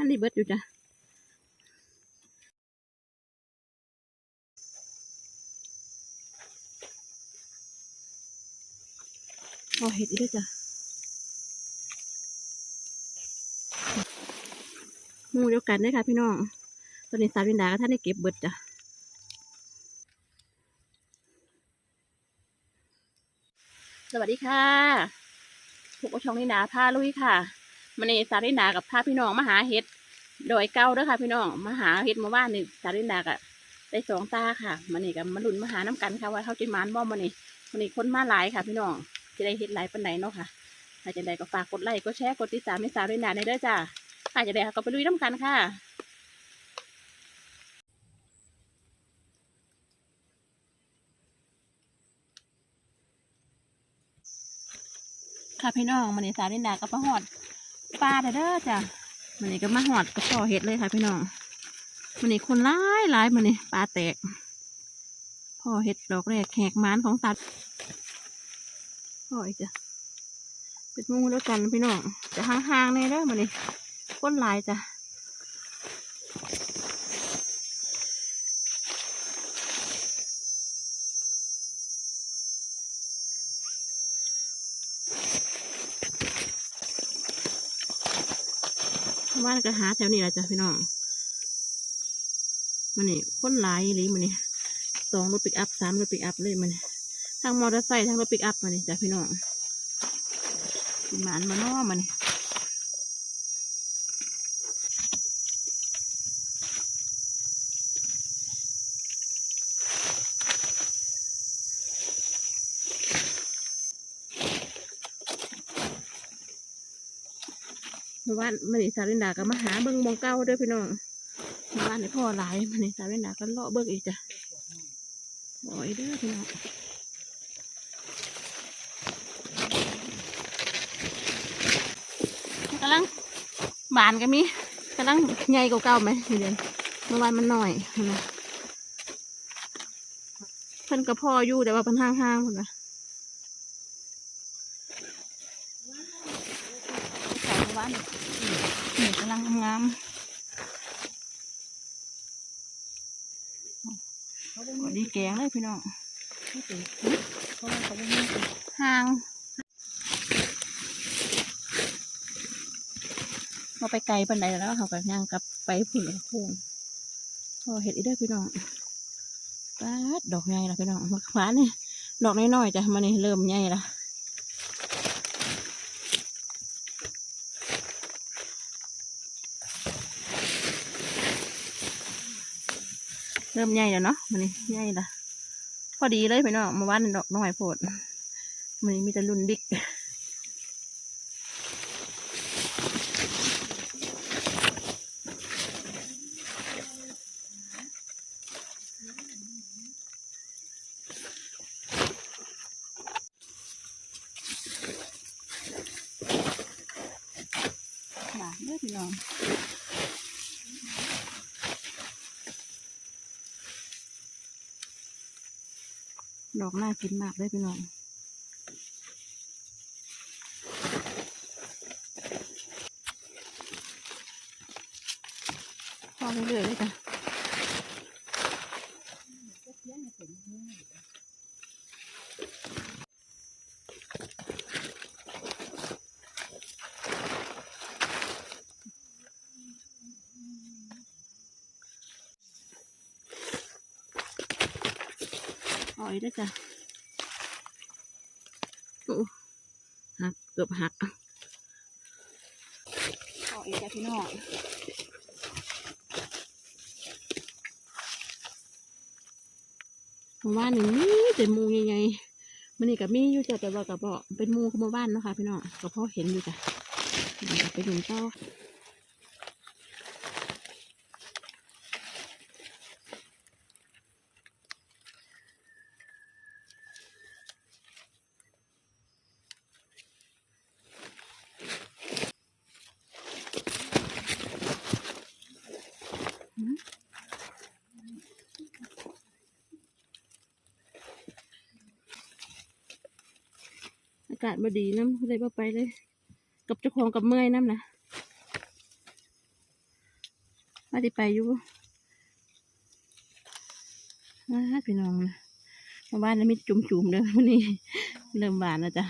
ท่านรีเบิร์ดอยู่จ้ะพอเห็ดอีกด้วยจ้ะมูเดียวกันเลยค่ะพี่น้องตอนนี้สาวินดาก็ท่านได้เก็บเบิดจ้ะสวัสดีค่ะพวกช่องนินาพาลุยค่ะ มันนี่สาวดินดากับพาพี่น้องมาหาเห็ดโดยเก้าเด้อค่ะ พี่น้องมาหาเห็ดมาว่านนี่สาวดินดากับได้สองตาค่ะมันนี่กับมาลุนมาหาน้ำกันค่ะว่าเขาจะมานบ่มันนี่มันนี่คนมาหลายค่ะ พี่น้องจะได้เห็ดหลายปันไหนเนาะค่ะถ้าจะได้ก็ฝากกดไลค์กดแชร์กดติดตามให้สาวดินดาในเด้อจ้าถ้าจะได้ก็ไปลุยน้ำกันค่ะค่ะพี่น้องมันนี่สาวดินดาก็มาหอด ปลาเด้อเด้อจ้ะมันนี่ก็มาหอดกระสอเห็ดเลยค่ะพี่น้องมันนี่คนร้ายร้ายมันนี่ปลาแตกพ่อเห็ดดอกแรกแขกมานของสัตว์พ่ออีกจ้ะเป็นมูแล้วกันพี่น้องจะห่างๆเลยเด้อมันนี่คนหลายจ้ะ ว่านก็หาแถวนี้แหละจ้ะพี่น้องมันนี่คนหลายเลยมันนี่สองรถปิกอัพสามรถปิกอัพเลยมันทั้งมอเตอร์ไซค์ทั้งรถปิกอัพมันนี่จ้ะพี่น้องหมานมาน้อมันนี่ วานมันนี่สาวลินดาก็มาหาเบิ้งมองเก้าด้วยพี่น้องเมื่อวานนี่พ่อหลายมันนี่สาวลินดาก็เลาะเบิ้งอีกจ้ะโอ้ยเด้อพี่น้องกำลังบานก็มีกำลังใหญ่กว่าเก่าไหมเดี๋ยวเมื่อวานมันหน่อยนไหมเพิ่นกับพ่ออยู่แต่ว่าเพิ่นห่างๆเพิ่นนะใส่เมื่อวาน งงามๆพอดีแกงเลยพี่น้องห่างเราไปไกลปันใดแล้วเขาก็ย่างกลับไปผุ่นกับพุ่งพอเห็ดอีกได้อพี่น้องปาดดอกใหญ่ละพี่น้องมะขวานนี่ดอกน้อยๆจ้ะมันนี่เริ่มใหญ่ละ เริ่มใหญ่แล้วเนาะมันนี่ใหญ่ละพอดีเลยพี่น้องมื่อวานดอกน้อยโพดมันนี่มีแต่รุ่นบิ๊กหลานเด้อพี่น้อง ดอกน่ากินมากเลยพี่น้องพอเรื่อยๆเลยจ้ะอ่อย ด้วยจ้ะโอ้หักเกือบหักอ่อยจ้ะพี่น้องหมู่บ้านหนึ่งมีแต่หมูใหญ่ๆมันนี่กับมีอยู่จ้ะแต่ว่ากับบ่เป็นหมูของหมู่บ้านเนาะค่ะพี่น้องก็พอเห็นอยู่จ้ะเดี๋ยวไปดูต่ออากาศมาดีน้ำเลยว่าไปเลย กับเจ้าของกับเมื่อยน้ำนะที่ไปอยู่มาพี่น้องนะมาบ้านนี้มีจุ่มๆเด้อวันนี้เริ่มหวานแล้วจ้ะ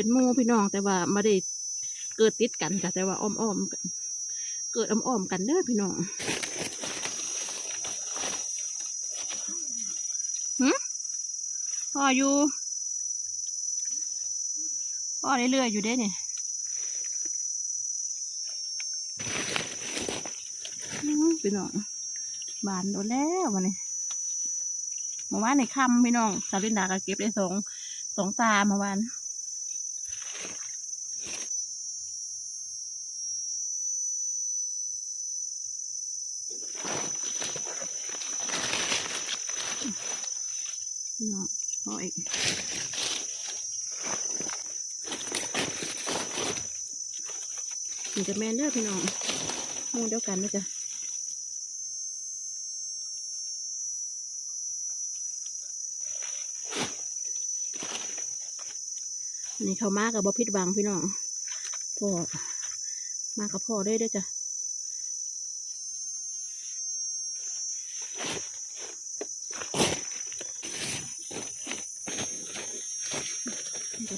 เป็นมูพี่น้องแต่ว่าไม่ได้เกิดติดกันจ้ะแต่ว่าอ้อมๆกัน เกิดอ้อมๆกันเด้อพี่น้องหืพ่ออยู่พ่อเรื่อยๆอยู่เด้เนี่ยพี่น้องบานโดนแล้ววันนี้เมื่อวานในค่ำพี่น้องสาวลินดาก็เก็บได้สองสองตาเมื่อวาน พี่น้องพออีกนี่จะแม่นเด้อพี่น้องมูเดียวกันนะจ๊ะนี่เขามากับบอพิดวังพี่น้องพ่อมากับพ่อได้ด้วยจ้ะ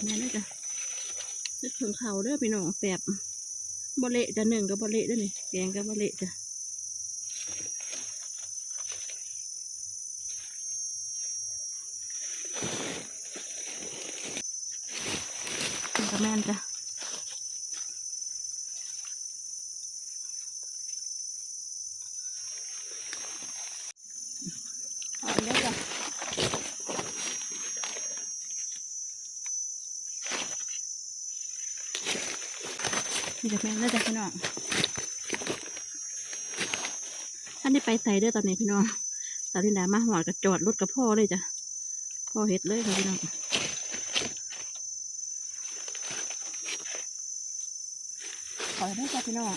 นี่จะแม่นเด้อจ้ะนึกถึงเขาเด้อพี่น้องแสบบะเละจะหนึ่งกับบะเละด้วยนี่แกงกับบะเละจ้ะนี่ก็แม่นจ้ะเอาอีกแล้วจ้ะนี่จะ แม่นแล้วจ้ะพี่น้องท่านได้ไปใส่เด้อตอนนี้พี่น้องตอนที่ดามาหอดกับจอดรถกับพ่อเลยจ้ะพ่อเฮ็ดเลยค่ะพี่น้องขอได้จ้ะพี่น้อง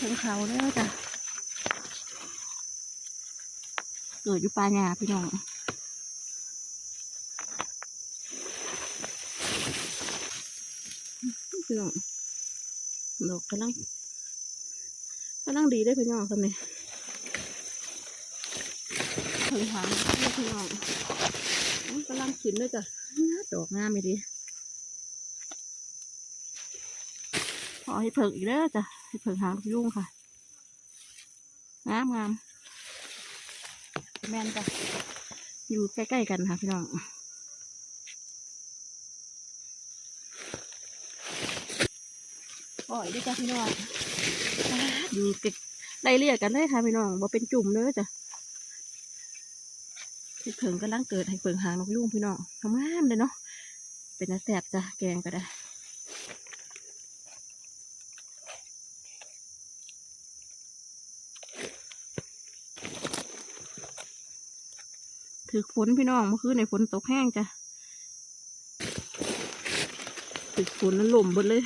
ถึงเขาแล้วจ้ะเกิดอยู่ป่าหญ้าพี่น้องพี่น้อง ดอกกำลังกำลังดีได้พี่น้องทำไมถึงหางพี่น้องกำลังขึ้นด้วยจ้ะดอกงามดีขอให้เผิกอีกแล้วจ้ะให้เผิกหางยุ่งค่ะงามงามแม่นจ้ะอยู่ใกล้ๆกันค่ะพี่น้อง ปล่อยด้วยจ้ะพี่น้องอ่าอยู่ใกล้ไล่เรียกกันเลยค่ะพี่น้องบ่เป็นจุ่มเลยจ้ะเผิงกำลังเกิดให้เผิงหางนกยุ่งพี่น้องงามเลยเนาะ เป็นแสบจ้ะแกงก็ได้ถือฝนพี่น้องเมื่อคืนในฝนตกแห้งจ้ะถือฝนแล้วหล่มหมดเลย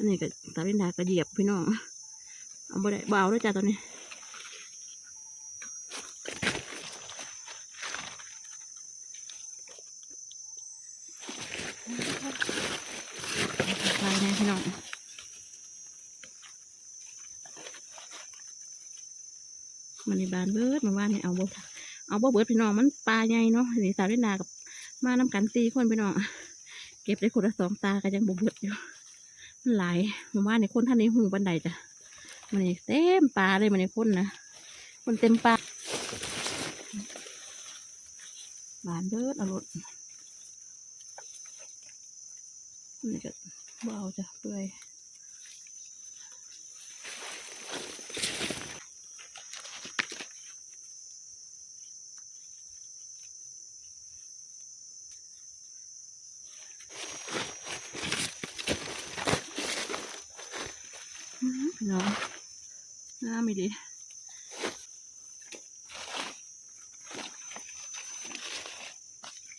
อันนี้ก็ตาลินดาก็เหยียบพี่น้อง เอาบ่ได้เบาด้วยจ้ะตอนนี้ไปนะพี่น้องมันในบานเบิดมาว่าเนี่ยเอาบ่เอาบ่เบิดพี่น้องมันปลาใหญ่เนาะนี่สาวเล่นนากับมาน้ำกันสี่คนพี่น้อง เก็บได้คนละสองตาก็ยังบ่เบิดอยู่ หลายมาว่าในคนท่านในหูบันไดจ้ะมันนี่เต็มปลาเลยมันในคนนะคนเต็มปลาบานเบิดเอารถนี่ก็เบเอาจ้ะเปื่อย อื้อพี่น้องน้าไม่ ดี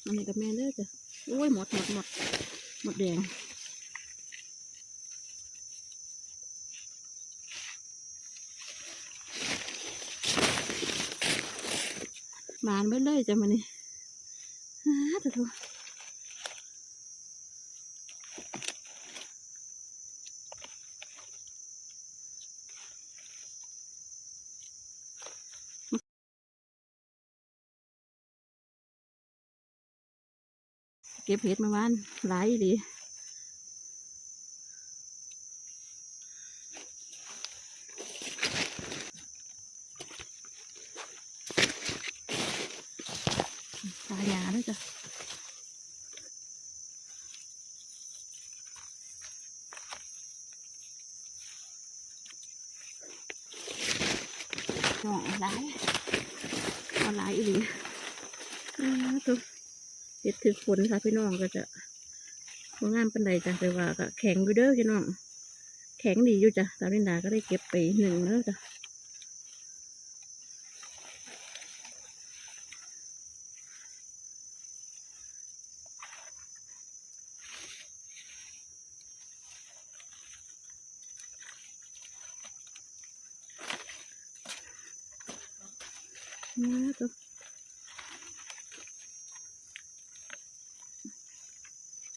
อันนี้กับแม่เด้จ้ะโอ้ยหมดหมดหมดหมดแดงบานไปเลยจ้ะมันนี่อ้าตัว ก็บเห็ดมาบ้านหลายดีตายาด้วยจ้ะนองหลายเอาหลายอีหลีอ้าตัว เห็ดถือฝนค่ะพี่น้องก็จะบ่งามปันใดจ้ะแต่ว่าก็แข็งอยู่เด้อพี่น้อง แข็งดีอยู่จ้ะตามลินดาก็ได้เก็บไปหนึ่งแล้วจ้ะ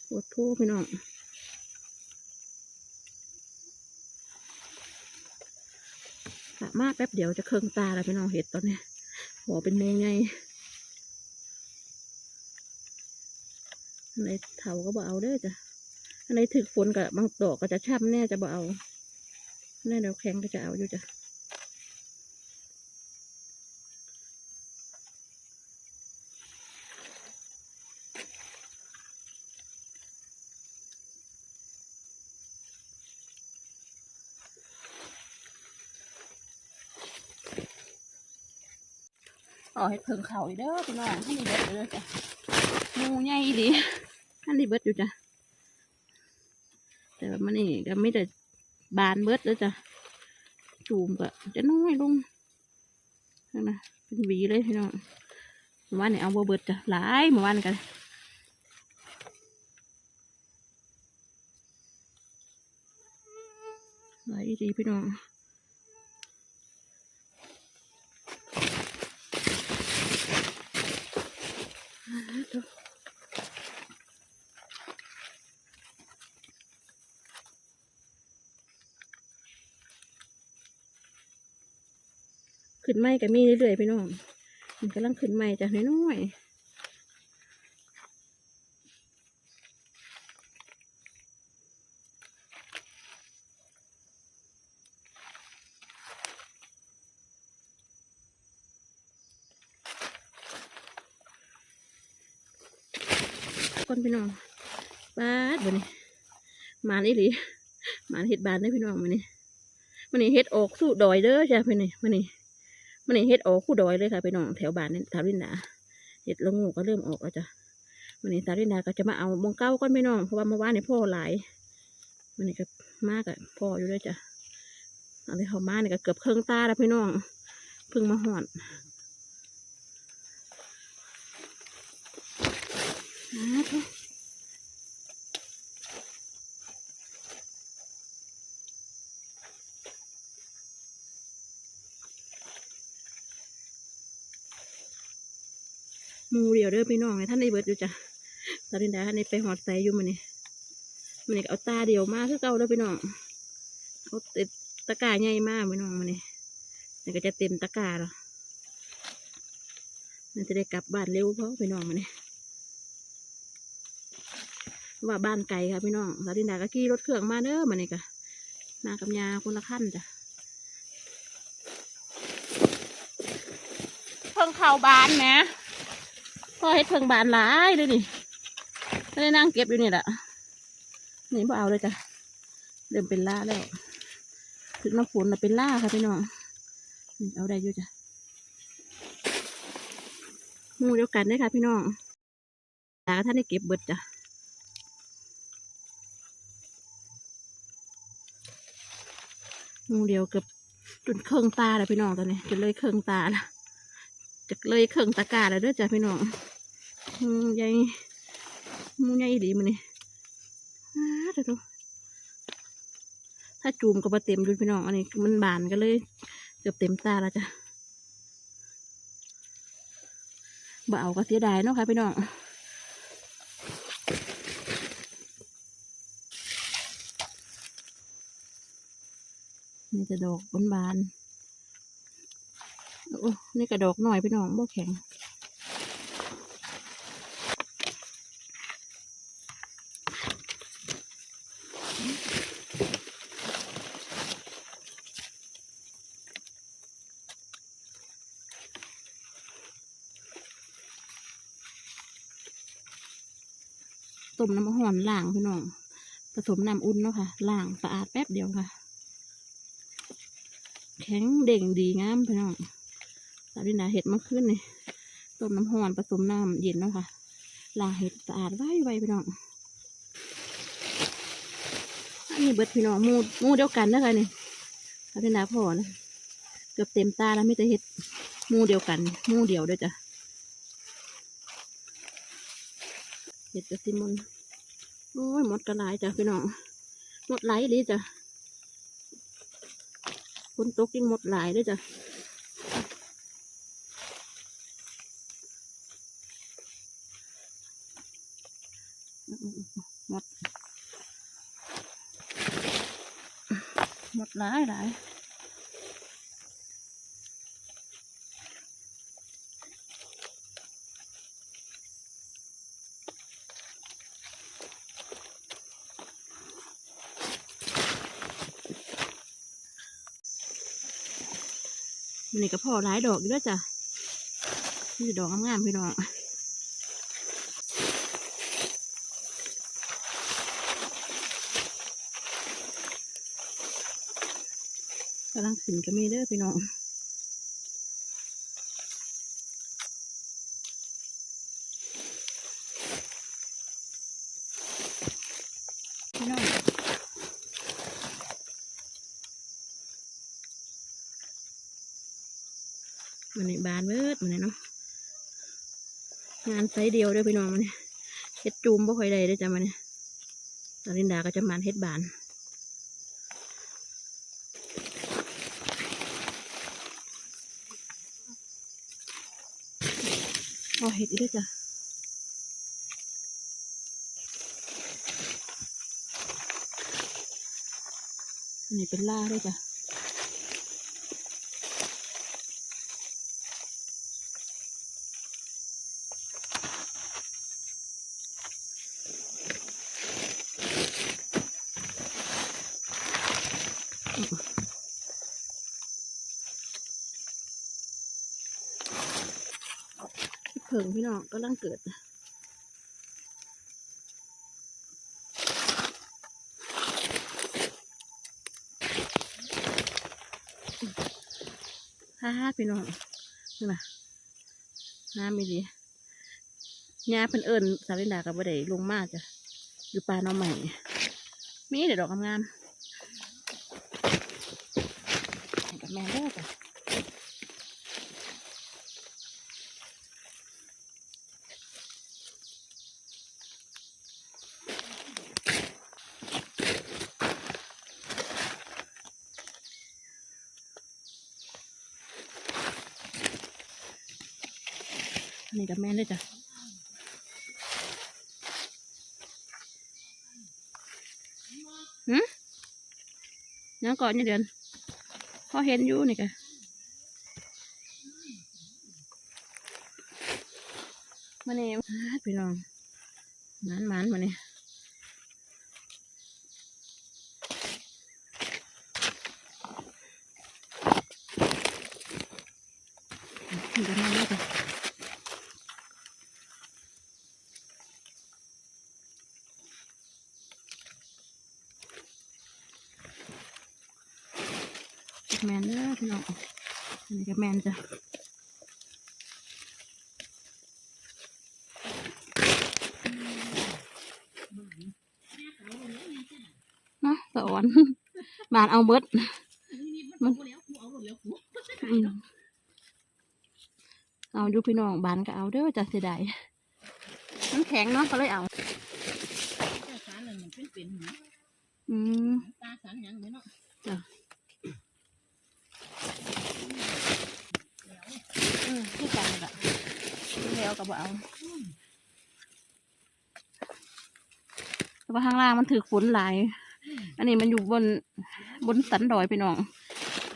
ตัว ปวดโพพี่น้องมาแป๊บเดียวจะเคืองตาแล้วพี่น้องเห็ดตอนนี้หัวเป็นโมงไงอันไหนเถาก็บ่เอาเด้อจ้ะอันไหนถึกฝนกับบางดอกก็จะช้ำแน่จะบ่เอาแน่เดี๋ยวแข็งก็จะเอาอยู่จ้ะ อเห็ดเพิงเขาอีกเด้อพี่น้องให้ดีเบิดเด้อจ้ะหมูใหญ่ดีให้ดีเบิดอยู่จ้ะแต่ว่ามันนี่ก็ไม่แต่บานเบิดแล้วจ้ะจูมก็จะน้อยลงนั่นนะเป็นหวีเลยพี่น้องเมื่อวานนี่เอาบัวเบิดจ้ะหลายเมื่อวานกันหลายดีพี่น้อง อ่าตัว ขึ้นไม้ก็มีเรื่อยๆพี่น้องมันกำลังขึ้นไม้จากน้อยๆ ก้นพี่น้องบาดบนี้มานี่หรือมาเห็ดบานได้พี่น้องมานี่มันนี่เห็ดออกสู่ดอยเด้อจ้ะพี่นี่มันนี่มันนี่เฮ็ดออกคู่ดอยเลยค่ะไปน้องแถวบ้านนี่ทารินดาเฮ็ดละงูก็เริ่มออกแล้วจ้ะมันนี่ทารินดาก็จะมาเอามงเก้าก้อนไม่น้องเพราะว่าเมื่อวานนี่พ่อหลายมันนี่ก็มากอะพ่ออยู่ด้วยจ้ะเอาไปเขามานี่ก็เกือบเครื่องตาแล้วพี่น้องเพิ่งมาหอดอ่าเถอะห มูเดียวเด้อพี่น้องให้ท่านได้เบิดอยู่จ้ะทารินดาท่านได้ไปหอดใส่อยู่มันนี่มันนี่เอาตาเดียวมาคือเก่าเด้อพี่น้องเขาติดตะกร้าใหญ่มากพี่น้องมันนี่นี่ก็จะเต็มตะกร้าแล้วมันจะได้กลับบ้านเร็วเพราะพี่น้องมันนี่ ว่าบ้านไกลค่ะพี่น้องทารินดาก็ขี่รถเครื่องมาเด้อมันนี่ก็มากับยาคนละขั้นจ้ะเพิ่งเข้าบ้านนะพ่อให้เพิ่งบานหลายเลยนี่ก็ได้นั่งเก็บอยู่นี่แหละนี่บ่เอาเลยจ้ะเริ่มเป็นล่าแล้ว ถึงน้ำฝนน่ะเป็นล่าค่ะพี่น้องนี่เอาได้อยู่จ้ะหมูเดียวกันได้อค่ะพี่น้องตาท่านได้เก็บเบิดจ้ะ มูเดียวเกือบจนเครื่องตาเลยพี่น้องตอนนี้จนเลยเครื่องตาละจะเลยเครื่องตากาแล้วเด้วยจ้ะพี่น้องมูใหญ่มูใหญ่ดีมันนี่าเดี๋ยวดูถ้าจูมก็มาเต็มอยู่พี่น้องอันนี้มันบานก็เลย เกือบเต็มตาแล้วจ้ะบ่เอาก็เสียดายเนาะค่ะพี่น้อง จะดอกบานๆโอ้นี่กระดอกหน่อยพี่น้องบ่แข็งต้มน้ำหอนล่างพี่น้องผสมน้ำอุ่นเนาะค่ะล่างสะอาดแป๊บเดียวค่ะ แข็งเด่งดีงามพี่น้องสาวินาเห็ดมื่อคืนนี่ต้มน้ำหอนผสมน้ำเย็นเนาะค่ะล้างเห็ดสะอาดไว้ไว้พี่น้องอันนี้เบิดพี่น้องมูหมูเดียวกันนะคะนี่สาวินาพอนะเกือบเต็มตาแล้วไมแต่เห็ดมูเดียวกันมูเดียวด้วยจ้ะเห็ดกระซิมุนโอ้ยหมดกระลายจ้ะพี่น้องหมดไหลายเลยจ้ะ ฝนตกยิ่งหมดหลายด้วยจ้ะหมดหมดหลายหลาย นนี่ก็พอหลายดอกอยู่ด้วยจ้ะนี่ดอกงามๆพี่น้องกำลังขึ้นก็มีเด้อพี่น้อง มันในบานเบิดมันนี่เนาะงานไซส์เดียวด้อพี่น้องมันนี่เฮ็ดจูมบ่ค่อยได้เด้จ้ะมันนี่ตาลินดาก็จะมันเฮ็ดบานพอเฮ็ดอีกด้อจ้ะอันนี้เป็นล่าด้วยจ้ะ เผิงพี่น้องก็ลังเกิดฮ่าฮ่าพี่น้องนี่นะน้ำไม่ดียาเพิ่นเอิญสารินดากับบ่ได้ลงมาจ้ะอยู่ป่าน้องใหม่มีเดี๋ยวดอกงามๆกับแม่เด้อจ้ะ นี่กับแม่เลยจ้ะหืมยังก่อนนี่เดือนพอเห็นอยู่นี่กะมาเนี่ยพี่น้องมันมันมาเนี่ยนี่กับแม่เลยจ้ะ แมนเด้อพี่น้องอันนี้ก็แมนจ้ะเนาะสะอ่อนบานเอาเบิดมันเอาแล้วกูเอาหมดแล้วกูอืมเอาอยู่พี่น้องบานก็เอาเด้อจะเสียดายมันแข็งเนาะก็เลยเอาเจ้าสารนั่นมันเป็นเป็นหนูอืมตาสารหยังไหมเนาะ อืมที่กันนั่นแหละ แล้วก็บ่เอาแต่ว่าข้างล่างมันถือฝนหลาย อันนี้มันอยู่บนบนสันดอยพี่น้อง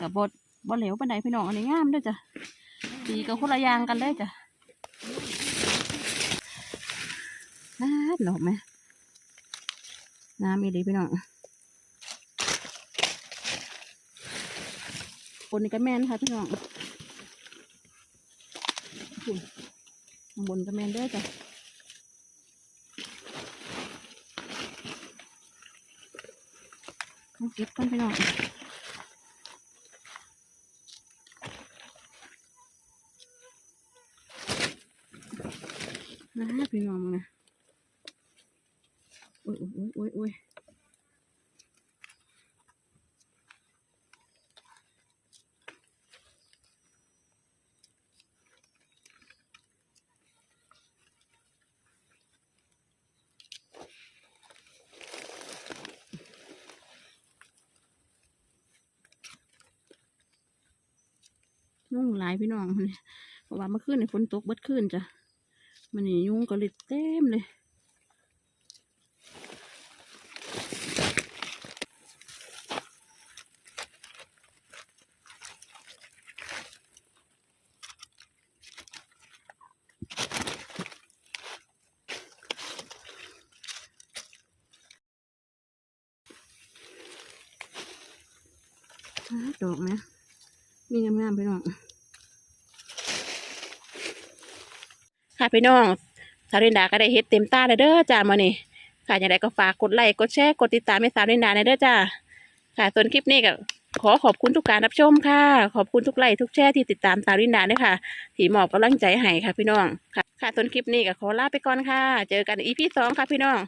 กับบดบ่เหลวปานใดพี่น้องอันนี้งามด้วยจ้ะดีกับคนละยางกันเลยจ้ะน้ำหนอกไหมน้ำมีดีพี่น้องบนนี้ก็แม่นค่ะพี่น้องอุ่นข้าง บนก็แมนเด้อจ้ะต้องเก็บกันพี่น้องนะพี่น้องมึงนะโอ้ยโอ้ยโอ้ยโอ้ย ยุ่งหลายพี่น้องมันเพราะว่าเมื่อคืนนี่ฝนตกเบิดคืนจ้ะมันนี่ยุ่งก็เลยเต็มเลยดอกนะมีงามๆพี่น้อง ค่ะ พี่น้องสาวลินดาก็ได้เฮ็ดเต็มตาเลยเด้อจ้ามานี่ค่ะอย่างไรก็ฝากกดไลค์กดแชร์กดติดตามให้สาวลินดาในเด้อจ้าค่ะส่วนคลิปนี้ก็ขอขอบคุณทุกการรับชมค่ะ ขอบคุณทุกไลค์ทุกแชร์ที่ติดตามสาวลินดาด้วยค่ะที่มอบกำลังใจให้ค่ะพี่น้องค่ะค่ะส่วนคลิปนี้ก็ขอลาไปก่อนค่ะ เจอกันอีพีสองค่ะพี่น้อง